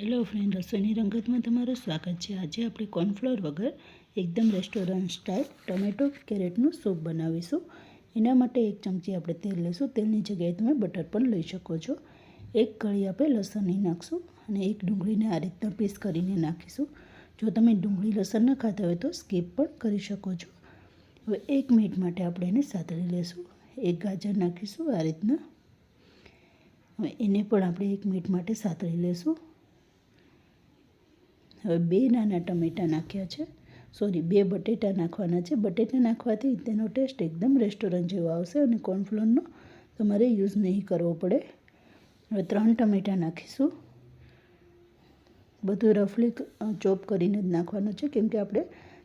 Hello friend રસોઈની રંગતમાં તમારું સ્વાગત છે. આજે આપણે કોર્નફ્લોર વગર એકદમ રેસ્ટોરન્ટ સ્ટાઇલ ટોમેટો કેરેટનું સૂપ બનાવીશું. એના માટે એક ચમચી આપણે તેલ લઈશું. તેલની જગ્યાએ તમે બટર પણ લઈ શકો છો. એક કળી આપણે લસણની નાખશું અને એક ડુંગળીને આ રીતના પીસ કરીને નાખીશું. જો તમે ડુંગળી લસણ ન ખાતા હોય તો સ્કીપ પણ કરી શકો છો. હવે એક મિનિટ માટે આપણે એને સાતળી લઈશું એક ગાજર નાખીશું આ રીતના. હવે એને પણ આપણે એક મિનિટ માટે સાતળી લઈશું હવે બે નાના ટમેટાં નાખ્યા છે. સોરી બે બટેટા નાખવાના છે. બટેટા નાખવાથી તેનો ટેસ્ટ એકદમ રેસ્ટોરન્ટ જેવો આવશે અને કોર્નફ્લોરનો તમારે યુઝ નહીં કરવો પડે. હવે ત્રણ ટમેટાં નાખીશું. બધું રફલી ચોપ કરીને જ નાખવાનું છે. કેમ કે આપણે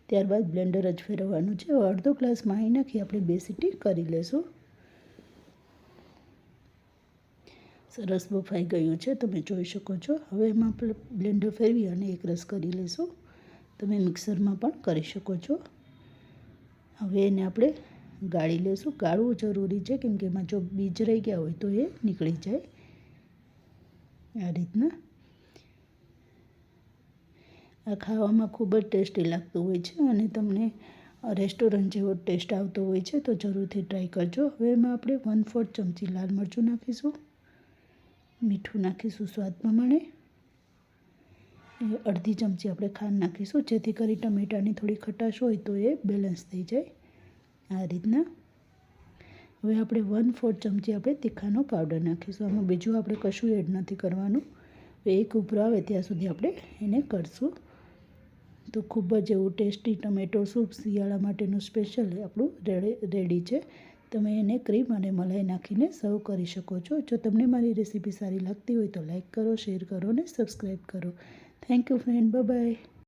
ત્યારબાદ બ્લેન્ડર જ ફેરવવાનું છે. અડધો ગ્લાસ માહી નાખી, આપણે બે સીટી કરી લેશું. સરસ બફાઈ ગયું છે, તમે જોઈ શકો છો. હવે એમાં બ્લેન્ડર ફેરવી અને એક રસ કરી લેશું તમે મિક્સરમાં પણ કરી શકો છો. હવે એને આપણે ગાળી લઈશું. ગાળવું જરૂરી છે, કેમ કે એમાં જો બીજ રહી ગયા હોય તો એ નીકળી જાય. આ રીતના. આ ખાવામાં ખૂબ જ ટેસ્ટી લાગતું હોય છે અને તમને રેસ્ટોરન્ટ જેવો ટેસ્ટ આવતો હોય છે, તો જરૂરથી ટ્રાય કરજો. હવે એમાં આપણે વન ફોર્થ ચમચી લાલ મરચું નાખીશું. મીઠું નાખીશું સ્વાદ પ્રમાણે. અડધી ચમચી આપણે ખાંડ નાખીશું, જેથી કરી ટમેટાની થોડી ખટાશ હોય તો એ બેલેન્સ થઈ જાય આ રીતના. હવે આપણે વન ફોર્થ ચમચી આપણે તીખાનો પાવડર નાખીશું. આમાં બીજું આપણે કશું એડ નથી કરવાનું. એક ઉપરો આવે ત્યાં સુધી આપણે એને કરશું. તો ખૂબ જ એવું ટેસ્ટી ટમેટો સૂપ શિયાળા માટેનું સ્પેશિયલ આપણું રેડી છે. તમે એને ક્રીમ અને મલાઈ નાખીને સર્વ કરી શકો છો. જો તમને મારી રેસીપી સારી લાગતી હોય તો લાઇક કરો શેર કરો અને સબસ્ક્રાઈબ કરો. Thank you friend by